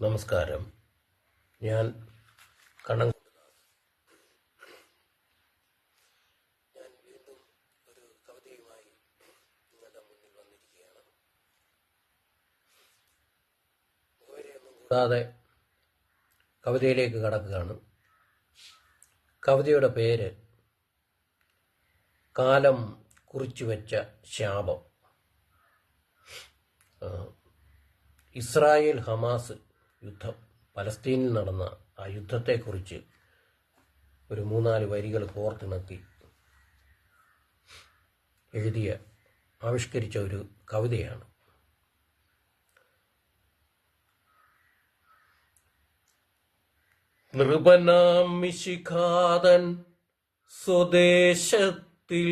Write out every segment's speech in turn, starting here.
നമസ്കാരം. ഞാൻ കണ്ണൻ ഞാൻ മുന്നിൽ വന്നിരിക്കുകയാണ് കൂടാതെ കവിതയിലേക്ക് കടക്കുകയാണ്. കവിതയുടെ പേര് കാലം കുറിച്ചു വെച്ച ശാപം. ഇസ്രായേൽ ഹമാസ് യുദ്ധം. പലസ്തീനിൽ നടന്ന ആ യുദ്ധത്തെക്കുറിച്ച് ഒരു മൂന്നാൽ വരികൾ കോർത്തിണക്കി എഴുതിയ ആവിഷ്കരിച്ച ഒരു കവിതയാണ്. നൃപനാം മിശിഖാതൻ സ്വദേശത്തിൽ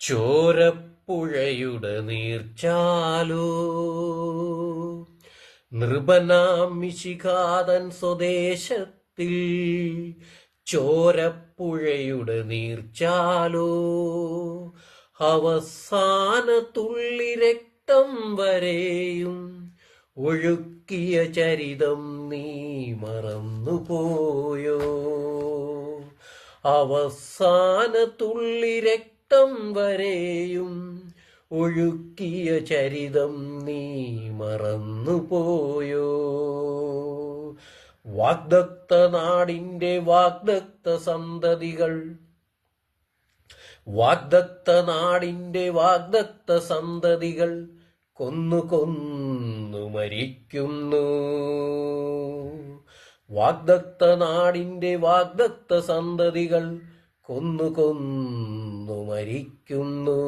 ചോരപ്പുഴയുടെ നീർച്ചാലോ നൃപനാം മിശിഖാതൻ സ്വദേശത്തിൽ ചോരപ്പുഴയുടെ നീർച്ചാലോ അവസാന തുള്ളി രക്തം വരെയും ഒഴുക്കിയ ചരിതം നീ മറന്നുപോയോ? അവസാന തുള്ളി രക്തം വരെയും ഒഴുക്കിയ ചരിതം നീ മറന്നുപോയോ? വാഗ്ദത്ത നാടിന്റെ വാഗ്ദത്ത സന്തതികൾ വാഗ്ദത്ത നാടിന്റെ വാഗ്ദത്ത സന്തതികൾ കൊന്നു കൊന്നു മരിക്കുന്നു. വാഗ്ദത്ത നാടിന്റെ വാഗ്ദത്ത സന്തതികൾ കൊന്നു കൊന്നു മരിക്കുന്നു.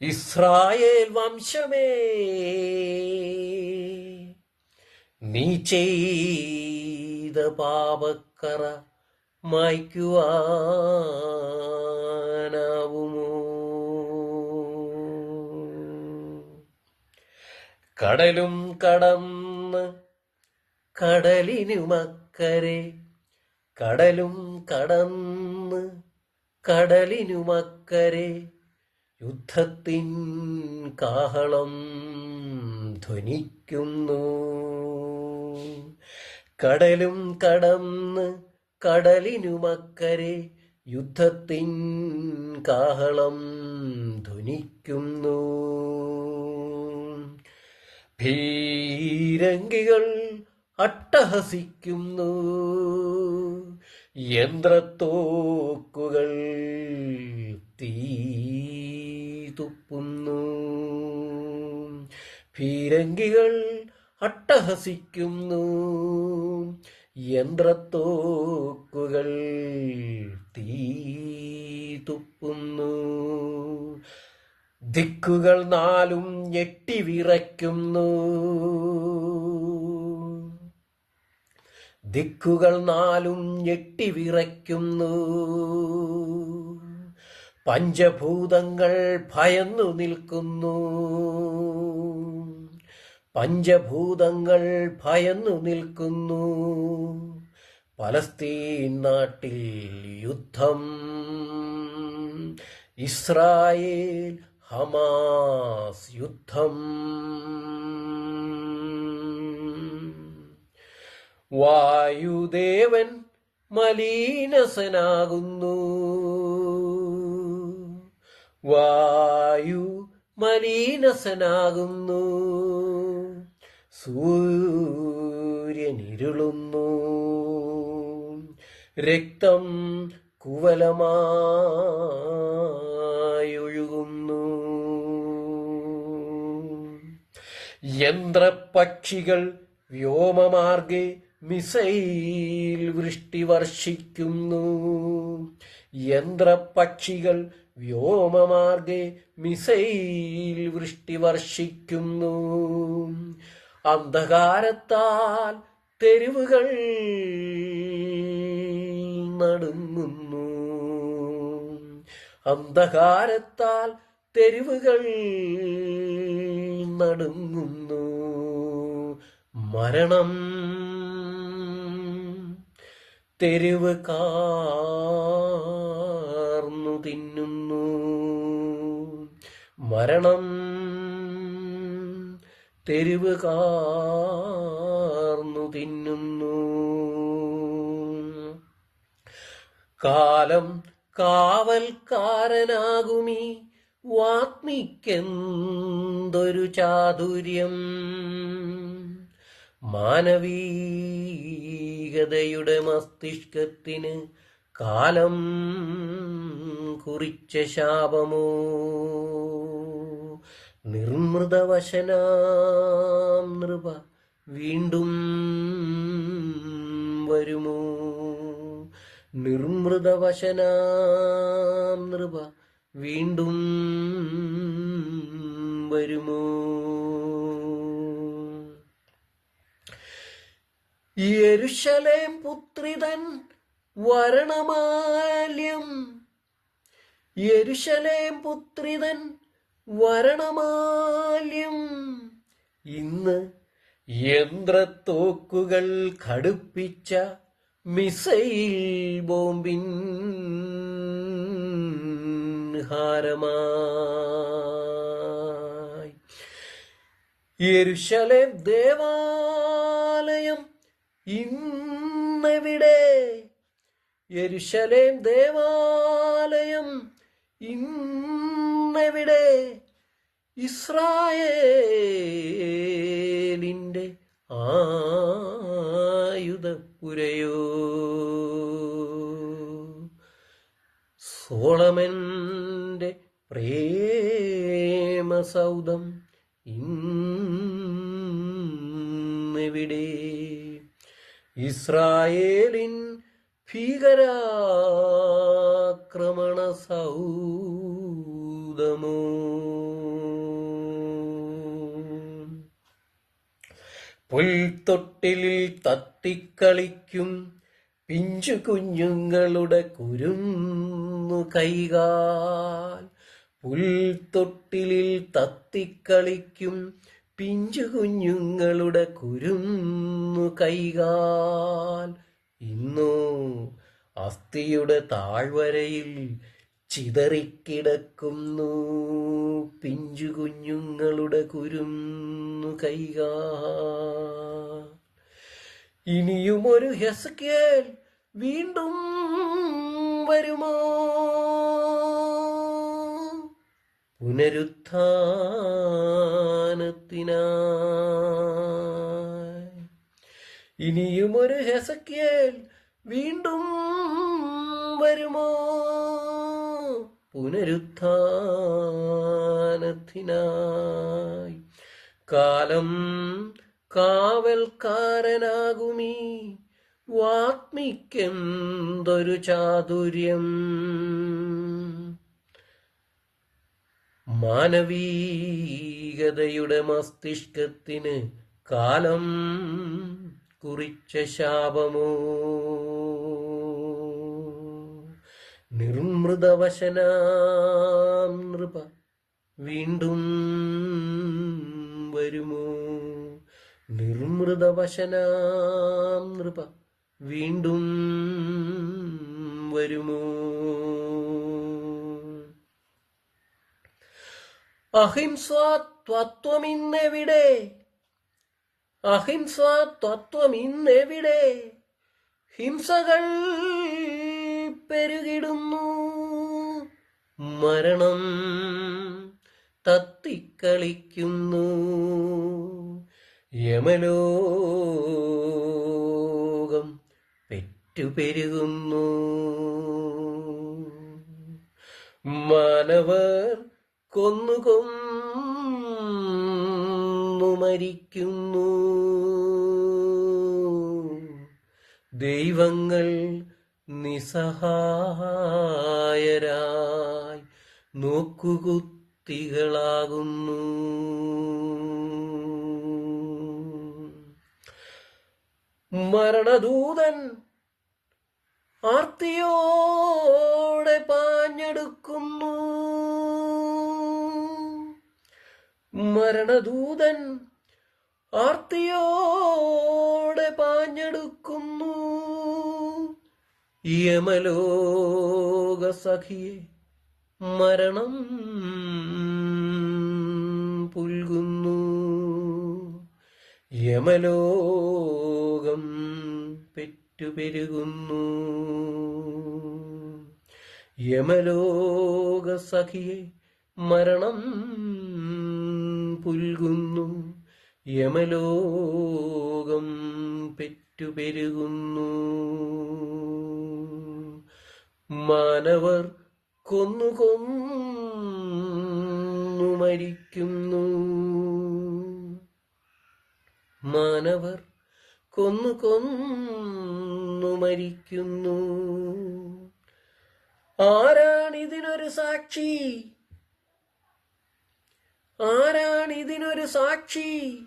ഇസ്രായേൽ വംശമേ നീ ചെയ്ത പാപക്കറ മായ്ക്കുവാനാവുമോ? കടലും കടന്ന് കടലിനുമക്കരെ കടലും കടന്ന് കടലിനുമക്കരെ യുദ്ധത്തിൻ കാഹളം ധ്വനിക്കുന്നു. കടലും കടന്ന് കടലിനുമക്കരെ യുദ്ധത്തിൻ കാഹളം ധ്വനിക്കുന്നു. ഭീരങ്കികൾ അട്ടഹസിക്കുന്നു. യന്ത്രത്തോക്കുകൾ തീ തുപ്പുന്നു. ഭീരങ്കികൾ അട്ടഹസിക്കുന്നു. യന്ത്രത്തോക്കുകൾ തീ തുപ്പുന്നു. ദിക്കുകൾ നാലും ഞെട്ടി വിറയ്ക്കുന്നു. ദിക്കുകൾ നാലും ഞെട്ടി വിറയ്ക്കുന്നു. പഞ്ചഭൂതങ്ങൾ ഭയന്നു നിൽക്കുന്നു. പഞ്ചഭൂതങ്ങൾ ഭയന്നു നിൽക്കുന്നു. പലസ്തീൻ നാട്ടിൽ യുദ്ധം. ഇസ്രായേൽ ഹമാസ് യുദ്ധം. വായുദേവൻ മലീനസനാകുന്നു. വായു മലീനസനാകുന്നു. സൂര്യനിരുളുന്നു. രക്തം കുവലമായൊഴുകുന്നു. യന്ത്രപക്ഷികൾ വ്യോമമാർഗെ മിസൈൽ വൃഷ്ടി വർഷിക്കുന്നു യന്ത്രപക്ഷികൾ വ്യോമമാർഗെ മിസൈൽ വൃഷ്ടി വർഷിക്കുന്നു അന്ധകാരത്താൽ തെരുവുകൾ നടുങ്ങുന്നു. അന്ധകാരത്താൽ തെരുവുകൾ നടുങ്ങുന്നു. മരണം. തെരുവ് കാർന്നു തിന്നുന്നു. മരണം. തെരുവ് കാർന്നു തിന്നുന്നു. കാലം കാവൽക്കാരനാകുമീ. വാത്മിക്കെന്തൊരു ചാതുര്യം. മാനവീകതയുടെ മസ്തിഷ്കത്തിന് കാലം കുറിച്ച ശാപമോ? നിർമൃതവശനാം നൃപ വീണ്ടും വരുമോ? നിർമൃതവശനാം നൃപ വീണ്ടും വരുമോ? യെരുശലേം പുത്രിതൻ വരണമാല്യം. യരുഷലേം പുത്രിതൻ വരണമാല്യം. ഇന്ന് യന്ത്രത്തോക്കുകൾ ഘടുപ്പിച്ച മിസൈൽ ബോംബിൻ ഹാരമായി. യെരുശലേം ദേവാലയം ഇന്നെവിടെ? യെരുശലേം ദേവാലയം ഇന്നെവിടെ? ഇസ്രായേലിന്റെ ആയുധപ്പുരയോ? സോളമന്റെ പ്രേമസൗദം ഇന്നെവിടെ ഇസ്രായേലിൻ ഭീകരാക്രമണ സൗദമോ? പുൽത്തൊട്ടിലിൽ തത്തിക്കളിക്കും പിഞ്ചു കുഞ്ഞുങ്ങളുടെ കുരുന്നു കൈകാൽ. പുൽത്തൊട്ടിലിൽ തത്തിക്കളിക്കും പിഞ്ചു കുഞ്ഞുങ്ങളുടെ കുരുന്നു കൈകാൽ. ഇന്നു അസ്ഥിയുടെ താഴ്വരയിൽ ചിതറിക്കിടക്കുന്നു പിഞ്ചു കുഞ്ഞുങ്ങളുടെ കുരുന്നു കൈകാൽ. ഇനിയും ഒരു ഹെസ്കേൽ വീണ്ടും വരുമോ? പുനരുത്ഥാനത്തിനായി. ഇനിയും ഒരു വീണ്ടും വരുമോ? പുനരുത്ഥാനത്തിനായി. കാലം കാവൽക്കാരനാകുമീ. വാത്മിക്കെന്തൊരു ചാതുര്യം. മാനവീകതയുടെ മസ്തിഷ്കത്തിന് കാലം കുറിച്ച ശാപമോ? നിർമൃതവശനാം നൃപ വീണ്ടും വരുമോ? നിർമൃതവശനാം നൃപ വീണ്ടും വരുമോ? അഹിംസാത്വത്വമിന്നെവിടെ ഇന്നെവിടെ ഹിംസകൾ പെരുകിടുന്നു. മരണം തത്തിക്കളിക്കുന്നു. യമലോകം പെറ്റുപെരുകുന്നു. മാനവർ കൊന്നു കൊന്നു മരിക്കുന്നു. ദൈവങ്ങൾ നിസ്സഹായരായി നോക്കുകുത്തികളാകുന്നു. മരണദൂതൻ ആർത്തിയോടെ പാഞ്ഞെടുക്കുന്നു. മരണദൂതൻ ആർത്തിയോടെ പാഞ്ഞെടുക്കുന്നു. യമലോക സഖിയെ മരണം പുൽകുന്നു. യമലോകം പെറ്റുപെരുകുന്നു. യമലോക സഖിയെ മരണം പുൽകുന്നു. യമലോകം പെറ്റുപെരുകുന്നു. മാനവർ കൊന്നു കൊന്നു മരിക്കുന്നു. മാനവർ കൊന്നു കൊന്നു മരിക്കുന്നു. ആരാണിതിനൊരു സാക്ഷി? ആരാണിതിനൊരു സാക്ഷി?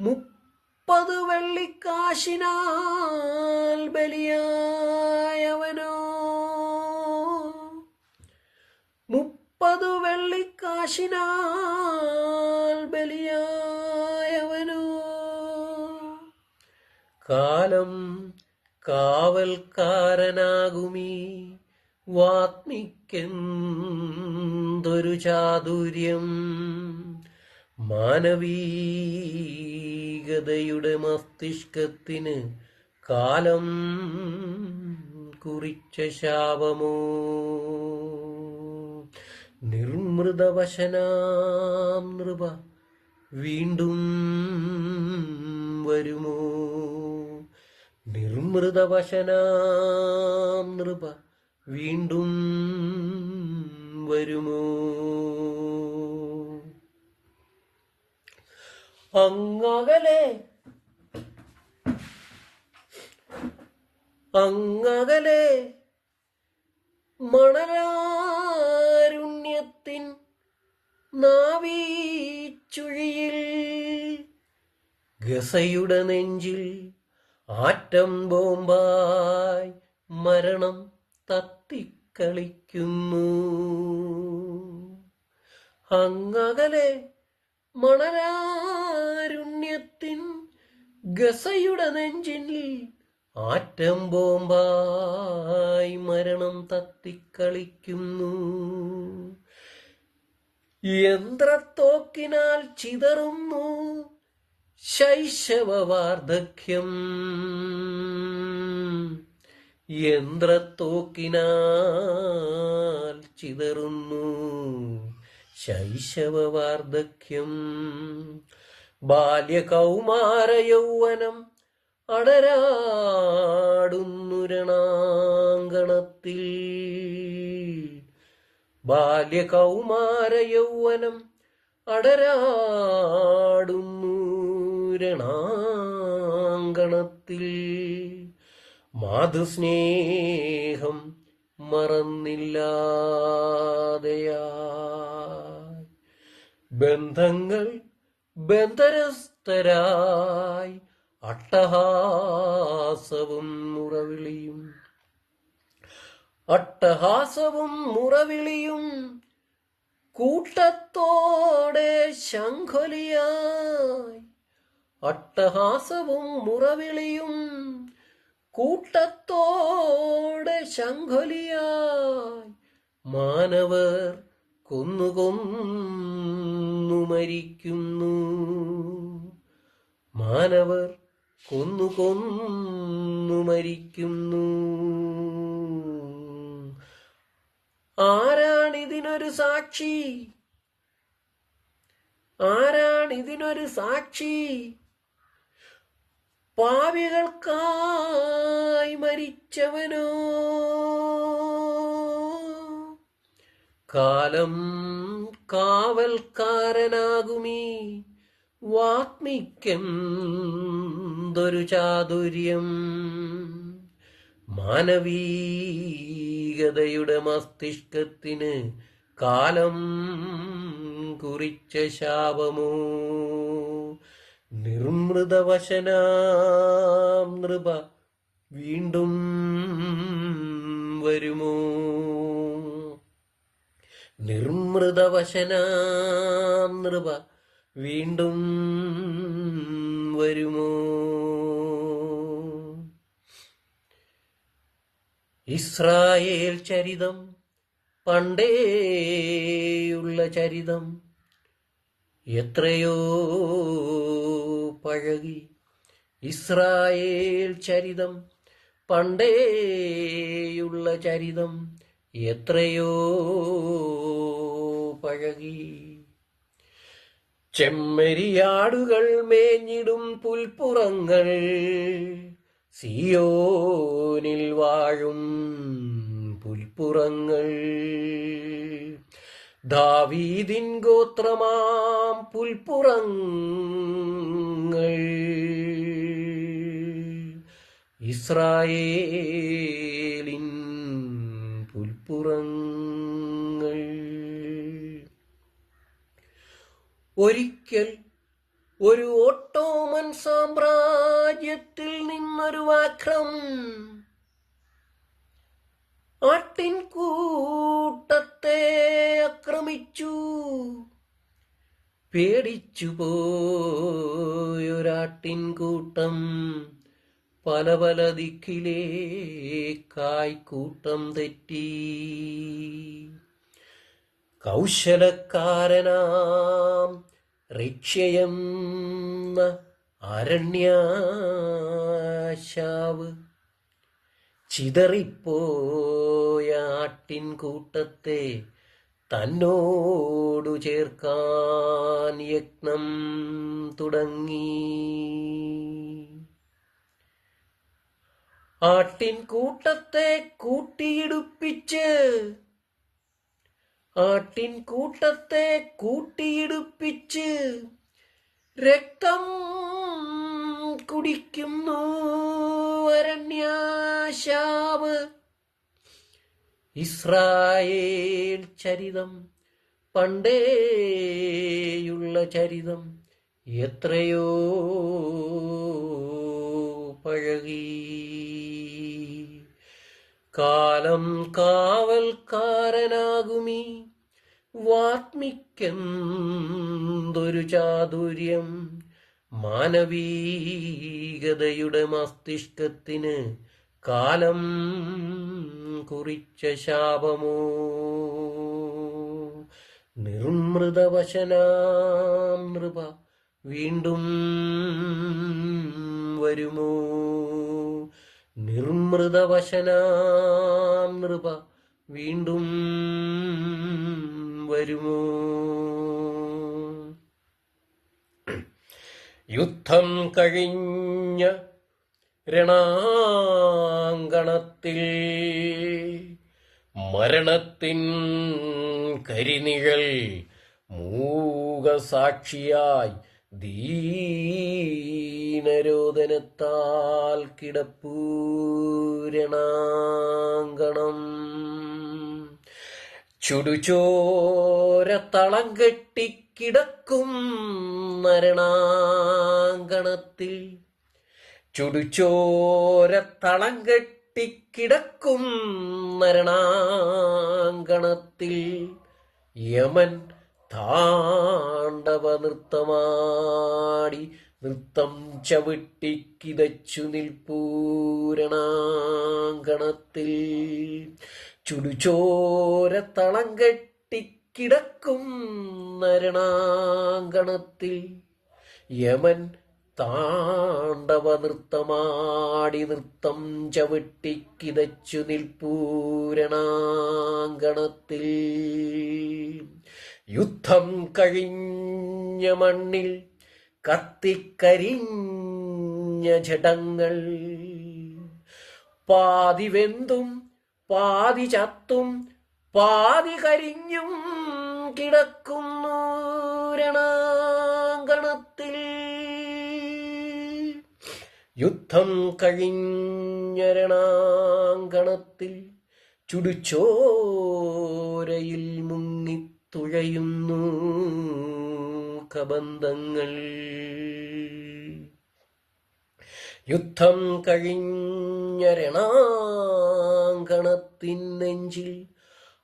മുപ്പത് വെള്ളിക്കാശിനാൽ ബലിയായവനോ? മുപ്പത് വെള്ളിക്കാശിനാൽ ബലിയായവനോ? കാലം കാവൽക്കാരനാകുമീ വാത്മിക്കെന്തൊരു ചാതുര്യം? മാനവീകതയുടെ മസ്തിഷ്കത്തിന് കാലം കുറിച്ച ശാപമോ? നിർമൃതവശനാം നൃപ വീണ്ടും വരുമോ? നിർമൃതവശനാം നൃപ വീണ്ടും വരുമോ? അങ്ങകലെ അങ്ങകലെ മണരാരുണ്യത്തിൻ നാവീച്ചുഴിയിൽ ഗസയുടെ നെഞ്ചിൽ ആറ്റം ബോംബായി മരണം. തത്തിക്കളിക്കുന്നു അങ്ങകലെ മണരാരുണ്യത്തിൻ ഗസയുടെ നെഞ്ചിൽ ആറ്റം ബോംബായി മരണം തത്തിക്കളിക്കുന്നു. യന്ത്രത്തോക്കിനാൽ ചിതറുന്നു ശൈശവ വാർദ്ധക്യം യന്ത്രത്തോക്കിനാൽ ചിതറുന്നു. ശൈശവ വാർദ്ധക്യം ബാല്യകൗമാര യൗവനം അടരാടുന്നുരണാങ്കണത്തിൽ ബാല്യകൗമാര യൗവനം അടരാടുന്നുരണാങ്കണത്തിൽ മാതൃസ്നേഹം മറന്നില്ലാതെയാ ബന്ധങ്ങൾ ബന്ധരസ്ഥരായി അട്ടഹാസവും മുറവിളിയും. അട്ടഹാസവും മുറവിളിയും കൂട്ടത്തോടെ ശംഖൊലിയായി. അട്ടഹാസവും മുറവിളിയും കൂട്ടത്തോടെ ശംഖൊലിയായി മാനവർ കൊന്നുകൊന്നു മരിക്കുന്നു. മാനവർ കൊന്നുകൊന്നു മരിക്കുന്നു. ആരാണിതിനൊരു സാക്ഷി? ആരാണിതിനൊരു സാക്ഷി? പാവികൾക്കായി മരിച്ചവനോ? കാലം കാവൽക്കാരനാകുമീ. വാത്മിക്കെന്തൊരു ചാതുര്യം. മാനവീകതയുടെ മസ്തിഷ്കത്തിന് കാലം കുറിച്ച ശാപമോ? നിർമൃതവശനാം നൃപ വീണ്ടും വരുമോ? നിർമൃതവശനാം നൃപ വീണ്ടും വരുമോ? ഇസ്രായേൽ ചരിതം പണ്ടേയുള്ള ചരിതം എത്രയോ പഴകി. ഇസ്രായേൽ ചരിതം പണ്ടേയുള്ള ചരിതം എത്രയോ പഴകി. ചെമ്മരിയാടുകൾ മേഞ്ഞിടും പുൽപ്പുറങ്ങൾ സിയോനിൽ വാഴും പുൽപ്പുറങ്ങൾ. ദാവീദിൻ ഗോത്രമാം പുൽപ്പുറങ്ങൾ. ഇസ്രായേലിൻ പുൽപ്പുറങ്ങൾ. ഒരിക്കൽ ഒരു ഓട്ടോമൻ സാമ്രാജ്യത്തിൽ നിന്നൊരു വാക്രം ആട്ടിൻകൂട്ടത്തെ ആക്രമിച്ചു പേടിച്ചു പോയൊരാട്ടിൻകൂട്ടം പല പല ദിക്കിലേ കായ്ക്കൂട്ടം തെറ്റി. കൗശലക്കാരനാം റിക്ഷയെന്ന അരണ്യാശാവ്. ചിതറിപ്പോയാട്ടിൻ ആട്ടിൻകൂട്ടത്തെ തന്നോടു ചേർക്കാൻ യജ്ഞം തുടങ്ങി. ആട്ടിൻ കൂട്ടത്തെ കൂട്ടിയിടുപ്പിച്ച് ആട്ടിൻ കൂട്ടത്തെ കൂട്ടിയിടുപ്പിച്ച് രക്തം കുടിക്കുന്നു അരണ്യാശാവ്. ഇസ്രായേൽ ചരിതം പണ്ടേയുള്ള ചരിതം എത്രയോ പഴകി. കാലം കാവൽക്കാരനാകുമീ വാത്മിക്കെന്തൊരു ചാതുര്യം. മാനവീകതയുടെ മസ്തിഷ്കത്തിന് കാലം കുറിച്ച ശാപമോ? നിർമൃതവശനാം വീണ്ടും വരുമോ? നിർമൃതവശനാം വീണ്ടും വരുമോ? യുദ്ധം കഴിഞ്ഞ രണാങ്കണത്തിൽ മരണത്തിൻ കരിനിഴൽ മൂകസാക്ഷിയായി ദീനരോധനത്താൽ കിടപ്പൂരണാങ്കണം ചുടുചോര തളം കെട്ടിക്കിടക്കും മരണാങ്കണത്തിൽ. ചുടുചോര തളം കെട്ടിക്കിടക്കും മരണാങ്കണത്തിൽ. യമൻ താണ്ഡവ നൃത്തമാടി നൃത്തം ചവിട്ടിക്കിതച്ചു നിൽപ്പൂരണാങ്കണത്തിൽ ചുടുചോര തളം കെട്ടിക്കിടക്കും മരണാങ്കണത്തിൽ. യമൻ താണ്ഡവ നൃത്തമാടി നൃത്തം ചവിട്ടിക്കിതച്ചു നിൽപ്പൂരണാങ്കണത്തിൽ യുദ്ധം കഴിഞ്ഞ മണ്ണിൽ കത്തിക്കരിഞ്ഞ ജടങ്ങൾ പാതി വെന്തും പാതി ചത്തും പാതി കരിഞ്ഞും കിടക്കുന്നു രണാങ്കണത്തിൽ. യുദ്ധം കഴിഞ്ഞരണാങ്കണത്തിൽ ചുടുച്ചോരയിൽ മുങ്ങിത്തുഴയുന്നു കബന്ധങ്ങൾ. യുദ്ധം കഴിഞ്ഞരണാങ്കണത്തിൻ നെഞ്ചിൽ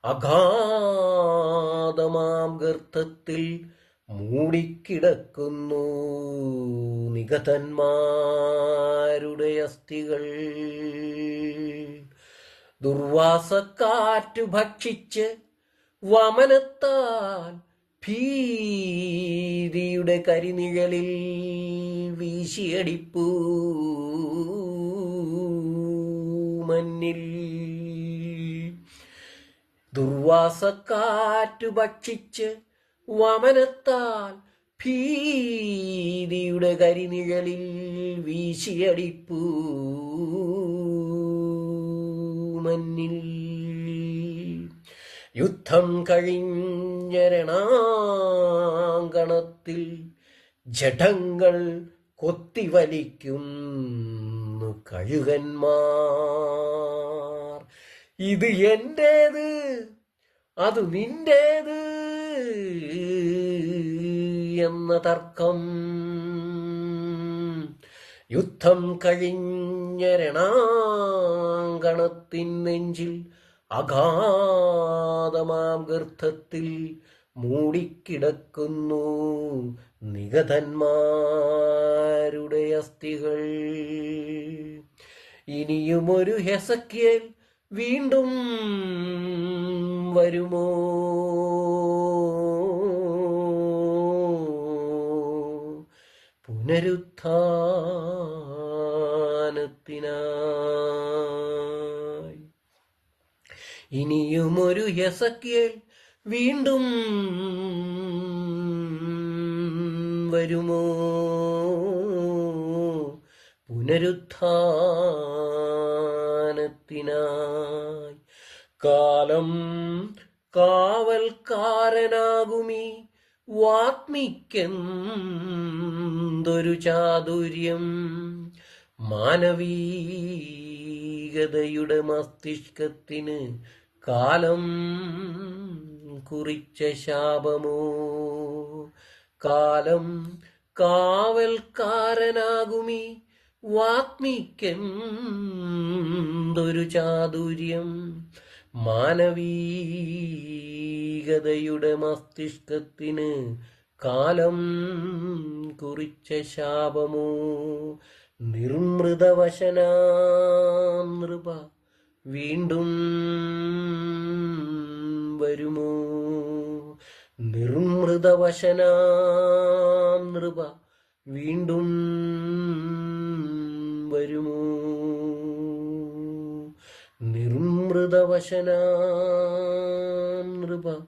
അഗാധമാം ഗർത്തത്തിൽ മൂടിക്കിടക്കുന്നു. നിഗതന്മാരുടെ അസ്ഥികൾ. ദുർവാസക്കാറ്റു ഭക്ഷിച്ച് വമനത്താൽ ഭീതിയുടെ കരിനിഴലിൽ വീശിയടിപ്പൂ. മഞ്ഞിൽ ദുർവാസക്കാറ്റു ഭക്ഷിച്ച് വമനത്താൽ ഭീതിയുടെ കരിനിഴലിൽ വീശിയടിപ്പൂ. മഞ്ഞിൽ യുദ്ധം കഴിഞ്ഞരണാങ്കണത്തിൽ ജഡങ്ങൾ കൊത്തിവലിക്കുന്നു കഴുകന്മാർ. ഇത് എന്റേത്? അത് നിന്റേത് എന്ന തർക്കം. യുദ്ധം കഴിഞ്ഞ രണാങ്കണത്തിൻ നെഞ്ചിൽ അഗാധമാം ഗർത്തത്തിൽ മൂടിക്കിടക്കുന്നു നിഗതന്മാരുടെ അസ്ഥികൾ. ഇനിയുമൊരു ഹെസക്കിയൽ വീണ്ടും വരുമോ? പുനരുത്ഥാനത്തിനായി. ഇനിയുമൊരു ഹെസക്കിയൽ വീണ്ടും വരുമോ? പുനരുത്ഥാനത്തിനായി. കാലം കാവൽക്കാരനാകുമീ. വാത്മിക്കെന്തൊരു ചാതുര്യം. മാനവീകതയുടെ മസ്തിഷ്കത്തിന് കാലം കുറിച്ച ശാപമോ. കാലം കാവൽക്കാരനാകുമീ. വാത്മിക്കെന്തൊരു ചാതുര്യം. മാനവീകതയുടെ മസ്തിഷ്കത്തിന് കാലം കുറിച്ച ശാപമോ? നിർമൃതവശനൃപ നൃപ വീണ്ടും വരുമോ? നിർമൃതവശനൃപ നൃപ വീണ്ടും വരുമോ? നിർമൃതവശനാം നൃപ.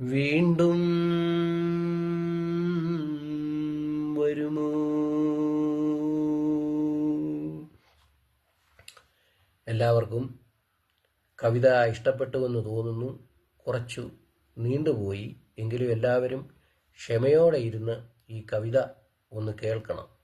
വീണ്ടും വരുമോ? എല്ലാവർക്കും കവിത ഇഷ്ടപ്പെട്ടു എന്ന് തോന്നുന്നു. കുറച്ചു നീണ്ടുപോയി. എങ്കിലും എല്ലാവരും ക്ഷമയോടെ ഇരുന്ന് ഈ കവിത ഒന്ന് കേൾക്കണം.